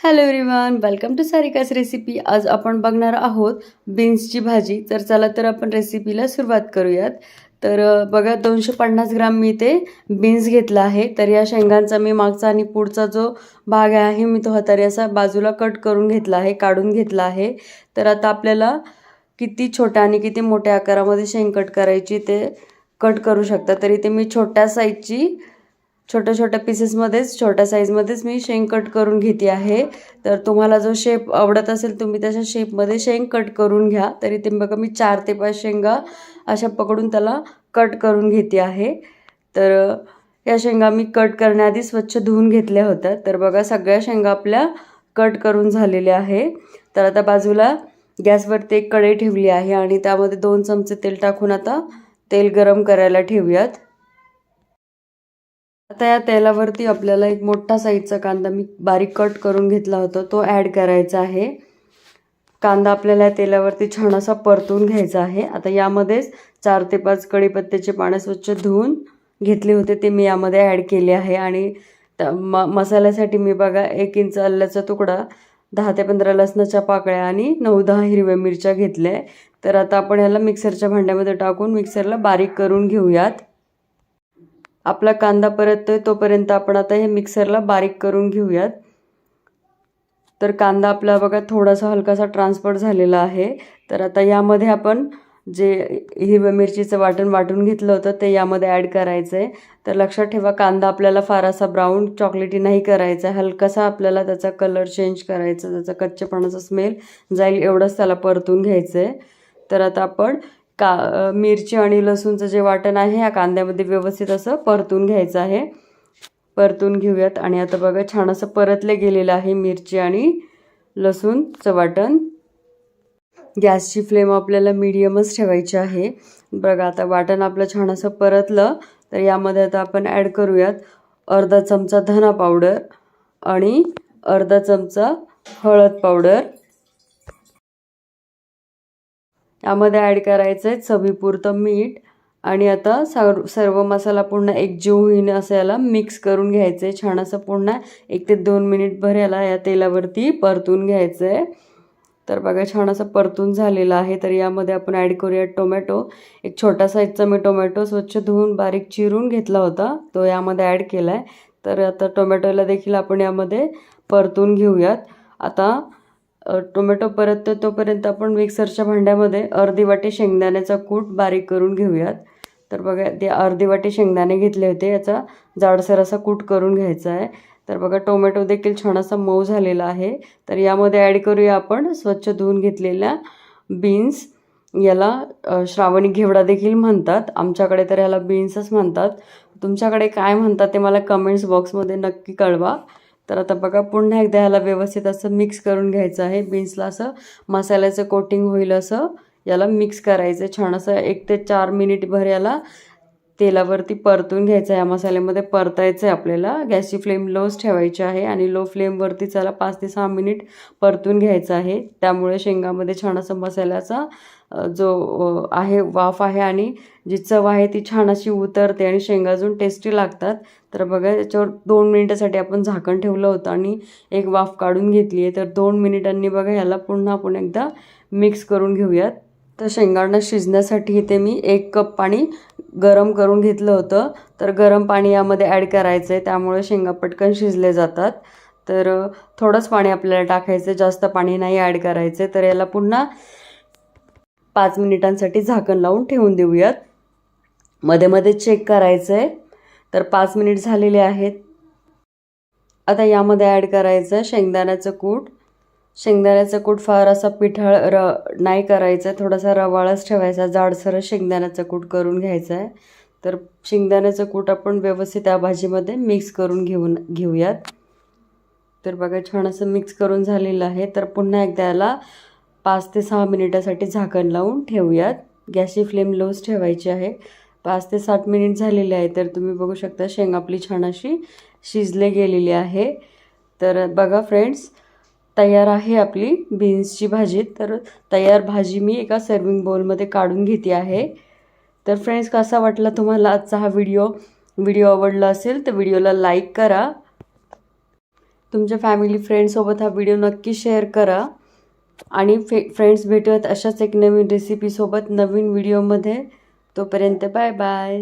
Hello everyone welcome to Sarika's recipe आज आपण बघणार आहोत बीन्सची भाजी. तर चला तर आपण रेसिपीला सुरुवात करूयात. तर बघा दोनशे पन्नास ग्राम मी ते बीन्स घेतला आहे. तर या शेंगांचा मी मागचा आणि पुढचा जो भाग आहे मी तो हातारी असा बाजूला कट करून घेतला आहे काढून घेतला आहे. तर आता आपल्याला किती छोट्या आणि किती मोठ्या आकारामध्ये शेंग कट करायची ते कट करू शकता. तरी ते मी छोट्या साईजची छोट्या छोट्या पीसेसमध्येच छोट्या साईजमध्येच मी शेंग कट करून घेते आहे. तर तुम्हाला जो शेप आवडत असेल तुम्ही त्याच्या शेपमध्ये शेंग कट करून घ्या. तरी ते बघा मी चार ते पाच शेंगा अशा पकडून त्याला कट करून घेते आहे. तर या शेंगा मी कट करण्याआधी स्वच्छ धुवून घेतल्या होत्या. तर बघा सगळ्या शेंगा आपल्या कट करून झालेल्या आहे. तर आता बाजूला गॅसवरती एक कढई ठेवली आहे आणि त्यामध्ये दोन चमचे तेल टाकून आता तेल गरम करायला ठेवूयात. आता या तेलावरती आपल्याला एक मोठा साईजचा कांदा मी बारीक कट करून घेतला होता. तो ॲड करायचा आहे. कांदा आपल्याला या तेलावरती छान असा परतून घ्यायचा आहे. आता यामध्येच चार ते पाच कढीपत्त्याचे पानं स्वच्छ धुवून घेतले होते. ते मी यामध्ये ॲड केले आहे. आणि म मसाल्यासाठी मी बघा एक इंच आल्याचा तुकडा दहा ते पंधरा लसणाच्या पाकळ्या आणि नऊ दहा हिरव्या मिरच्या घेतल्या. आहे तर आता आपण ह्याला मिक्सरच्या भांड्यामध्ये टाकून मिक्सरला बारीक करून घेऊयात. आपला कांदा परततोय तोपर्यंत आपण आता हे मिक्सरला बारीक करून घेऊयात. तर कांदा आपला बघा थोडासा हलकासा ट्रान्सफर झालेला आहे. तर आता यामध्ये आपण जे हिरव्या मिरचीचं वाटण वाटून घेतलं होतं ते यामध्ये ॲड करायचं आहे तर लक्षात ठेवा कांदा आपल्याला फार असा ब्राऊन चॉकलेटी नाही करायचा आहे हलकासा आपल्याला त्याचा कलर चेंज करायचा त्याचा कच्चेपणाचा स्मेल जाईल एवढंच त्याला परतून घ्यायचं आहे तर आता आपण का मिरची आणि लसूणचं जे वाटण आहे या कांद्यामध्ये व्यवस्थित असं परतून घ्यायचं आहे. परतून घेऊयात. आणि आता बघा छान असं परतले गेलेलं आहे मिरची आणि लसूणचं वाटण. गॅसची फ्लेम आपल्याला मिडियमच ठेवायची आहे. बघा आता वाटण आपलं छान असं परतलं तर यामध्ये आता आपण ॲड करूयात अर्धा चमचा धना पावडर आणि अर्धा चमचा हळद पावडर. यामध्ये ॲड करायचं आहे चवीपुरतं मीठ आणि आता सर्व सर्व मसाला पुन्हा एकजीव होईन असं याला मिक्स करून घ्यायचं आहे छान असं पुन्हा एक ते दोन मिनिट भर याला या तेलावरती परतून घ्यायचं आहे तर बघा छान असं परतून झालेलं आहे. तर यामध्ये आपण ॲड करूया टोमॅटो एक छोटा साईजचा मी टोमॅटो स्वच्छ धुवून बारीक चिरून घेतला होता. तो यामध्ये ॲड केला आहे तर आता टोमॅटोला देखील आपण यामध्ये परतून घेऊयात. आता टोमॅटो परततो तोपर्यंत आपण मिक्सरच्या भांड्यामध्ये अर्धी वाटी शेंगदाण्याचा कूट बारीक करून घेऊयात. तर बघा ते अर्धी वाटी शेंगदाणे घेतले होते याचा जाडसर असा कूट करून घ्यायचा आहे. तर बघा टोमॅटो देखील छान असा मऊ झालेला आहे. तर यामध्ये ॲड करूया आपण स्वच्छ धुवून घेतलेल्या बीन्स. याला श्रावणी घेवडा देखील म्हणतात. आमच्याकडे तर याला बीन्सच म्हणतात. तुमच्याकडे काय म्हणतात ते मला कमेंट्स बॉक्समध्ये नक्की कळवा. तर आता बघा पुन्हा एकदा ह्याला व्यवस्थित असं मिक्स करून घ्यायचं आहे. बीन्सला असं मसाल्याचं कोटिंग होईल असं याला मिक्स करायचं छान असं एक ते चार मिनिटभर याला तेलावरती परतून घ्यायचं आहे. या मसाल्यामध्ये परतायचं आहे आपल्याला. गॅसची फ्लेम लोच ठेवायची आहे आणि लो फ्लेमवरती त्याला पाच ते सहा मिनिट परतून घ्यायचं आहे. त्यामुळे शेंगामध्ये छान असं मसाल्याचा जो आहे वाफ आहे आणि जी चव आहे ती छान अशी उतरते आणि शेंगा अजून टेस्टी लागतात. तर बघा याच्यावर दोन मिनिटासाठी आपण झाकण ठेवलं होतं आणि एक वाफ काढून घेतली आहे. तर दोन मिनिटांनी बघा ह्याला पुन्हा आपण एकदा मिक्स करून घेऊयात. तर शेंगांना शिजण्यासाठी इथे मी एक कप पाणी गरम करून घेतलं होतं. तर गरम पाणी यामध्ये ॲड करायचं आहे त्यामुळे शेंगा पटकन शिजले जातात. तर थोडंच पाणी आपल्याला टाकायचं आहे जास्त पाणी नाही ॲड करायचं आहे तर याला पुन्हा पाच मिनिटांसाठी झाकण लावून ठेवून देऊयात. मध्ये मध्ये चेक करायचं आहे तर पाच मिनिट झालेले आहेत. आता यामध्ये ॲड करायचं आहे शेंगदाण्याचं कूट. शेंगदाण्याचं कूट फार असा पिठळ र नाही करायचं थोडासा रवाळच ठेवायचा जाडसर शेंगदाण्याचं कूट करून घ्यायचं आहे तर शेंगदाण्याचं कूट आपण व्यवस्थित त्या भाजीमध्ये मिक्स करून घेऊन घेऊयात. तर बघा छान असं मिक्स करून झालेलं आहे. तर पुन्हा एकदा याला पाच ते सहा मिनिटासाठी झाकण लावून ठेवूयात. गॅसची फ्लेम लोच ठेवायची आहे. पाच ते सात मिनिट झालेले आहे तर तुम्ही बघू शकता शेंग आपली छान अशी शिजले गेलेली आहे. तर बघा फ्रेंड्स तयार आहे आपली बीन्सची भाजी. तर तयार भाजी मी एका सर्विंग बोलमध्ये काढून घेते आहे. तर फ्रेंड्स कसा वाटला तुम्हाला आजचा हा व्हिडिओ व्हिडिओ आवडला असेल तर व्हिडिओला लाईक करा. तुमच्या फॅमिली फ्रेंडसोबत हा व्हिडिओ नक्की शेअर करा. आणि फे फ्रेंड्स भेटूयात अशाच एक नवीन रेसिपीसोबत नवीन व्हिडिओमध्ये तोपर्यंत बाय बाय